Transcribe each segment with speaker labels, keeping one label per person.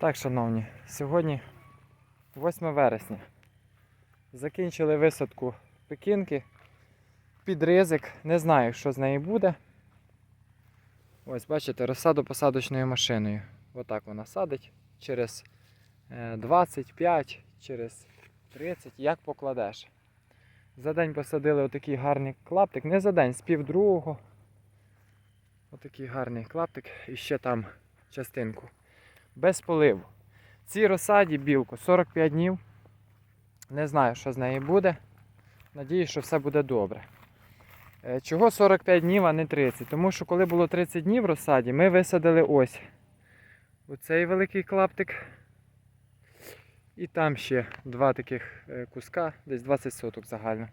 Speaker 1: Так, шановні, сьогодні 8 вересня. Закінчили висадку пекінки під ризик. Не знаю, що з неї буде. Ось, бачите, розсаду посадочною машиною. Отак вона садить через е, 25, через 30, як покладеш. За день посадили отакий гарний клаптик. Не за день, з пів другого. Отакий гарний клаптик. І ще там частинку без поливу. Цій розсаді білку 45 днів. Не знаю, що з неї буде. Надіюсь, що все буде добре. Е, Чого 45 днів, а не 30? Тому що коли було 30 днів в розсаді, ми висадили ось оцей великий клаптик. І там ще два таких е, куска, десь 20 соток загально.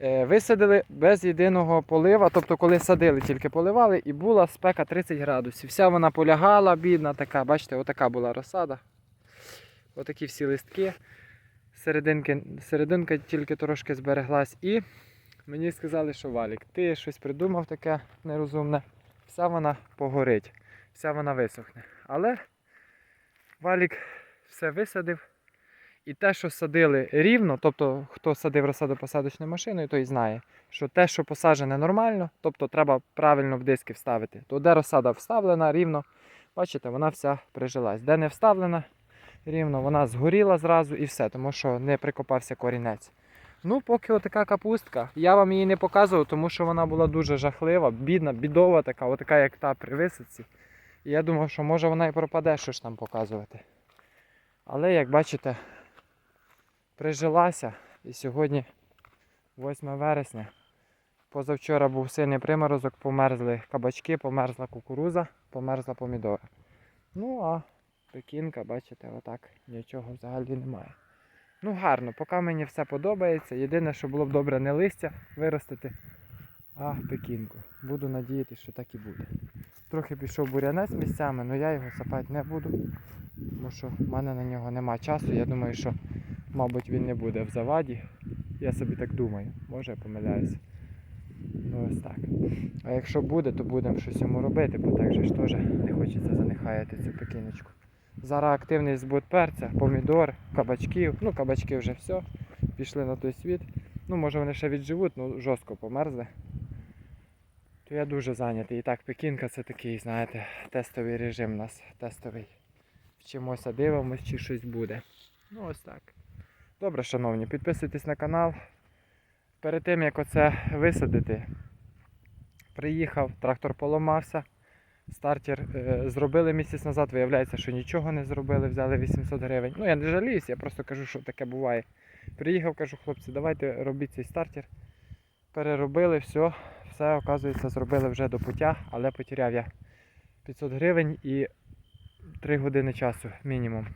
Speaker 1: Е, Висадили без єдиного полива, тобто коли садили, тільки поливали, і була спека 30 градусів. Вся вона полягала, бідна така, бачите, отака була розсада. Отакі всі листки. Серединки, серединка тільки трошки збереглась. І мені сказали, що Валік, ти щось придумав таке нерозумне, вся вона погорить, вся вона висохне. Але Валік все висадив. І те, що садили рівно, тобто хто садив розсаду посадочною машиною, той знає, що те, що посаджене нормально, тобто треба правильно в диски вставити, то де розсада вставлена рівно, бачите, вона вся прижилась. Де не вставлена рівно, вона згоріла зразу і все, тому що не прикопався корінець. Ну, поки отака капустка. Я вам її не показував, тому що вона була дуже жахлива, бідна, бідова така, отака, як та при висадці. І я думав, що може вона і пропаде, що ж там показувати. Але як бачите, прижилася. І сьогодні 8 вересня. Позавчора був сильний приморозок, померзли кабачки, померзла кукуруза, померзла помідора. Ну а пекінка, бачите, отак нічого взагалі немає. Ну гарно, поки мені все подобається. Єдине, що було б добре не листя виростити, а пекінку. Буду надіятися, що так і буде. Трохи пішов бурянець місцями, але я його сапати не буду, тому що в мене на нього нема часу. Я думаю, що мабуть, він не буде в заваді. Я собі так думаю, може я помиляюся. Ну ось так. А якщо буде, то будемо щось йому робити, бо так же ж теж не хочеться занехаяти цю пекіночку. Зараз активний збут перця, помідор, кабачків. Ну, кабачки вже все. Пішли на той світ. Ну, може вони ще відживуть, ну жорстко померзли. То я дуже зайнятий. І так, пекінка це такий, знаєте, тестовий режим у нас, тестовий. Вчимося, дивимось, чи щось буде. Ну ось так. Добре, шановні, підписуйтесь на канал. Перед тим як оце висадити, приїхав, трактор поламався. Стартер е, зробили місяць назад, виявляється, що нічого не зробили, взяли 800 гривень. Ну я не жаліюсь, я просто кажу, що таке буває. Приїхав, кажу, хлопці, давайте робіть цей стартер. Переробили, все, все, оказується, зробили вже до пуття, але потеряв я 500 гривень і 3 години часу мінімум.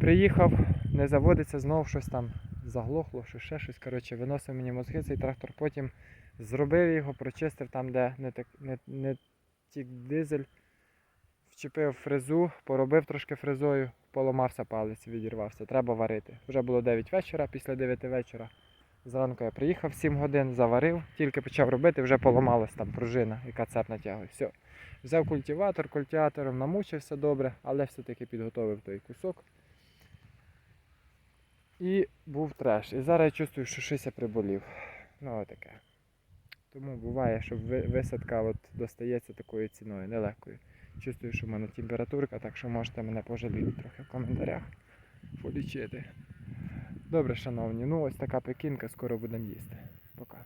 Speaker 1: Приїхав, не заводиться, знов щось там заглохло, що ще щось. Коротше, виносив мені мозги цей трактор, потім зробив його, прочистив там, де не, так, не, не тік дизель, вчепив фрезу, поробив трошки фрезою, поламався палець, відірвався. Треба варити. Вже було 9 вечора, після 9 вечора. Зранку я приїхав 7 годин, заварив, тільки почав робити, вже поламалась там пружина, яка цеп натягує. Все. Взяв культиватор, культиватором намучився добре, але все-таки підготовив той кусок. І був треш. І зараз я чувствую, що щось я приболів. Ну отаке. Тому буває, що висадка от достається такою ціною, нелегкою. Чувствую, що в мене температурка, так що можете мене пожаліти трохи в коментарях. Полічити. Добре, шановні, ну ось така пекінка, скоро будемо їсти. Пока.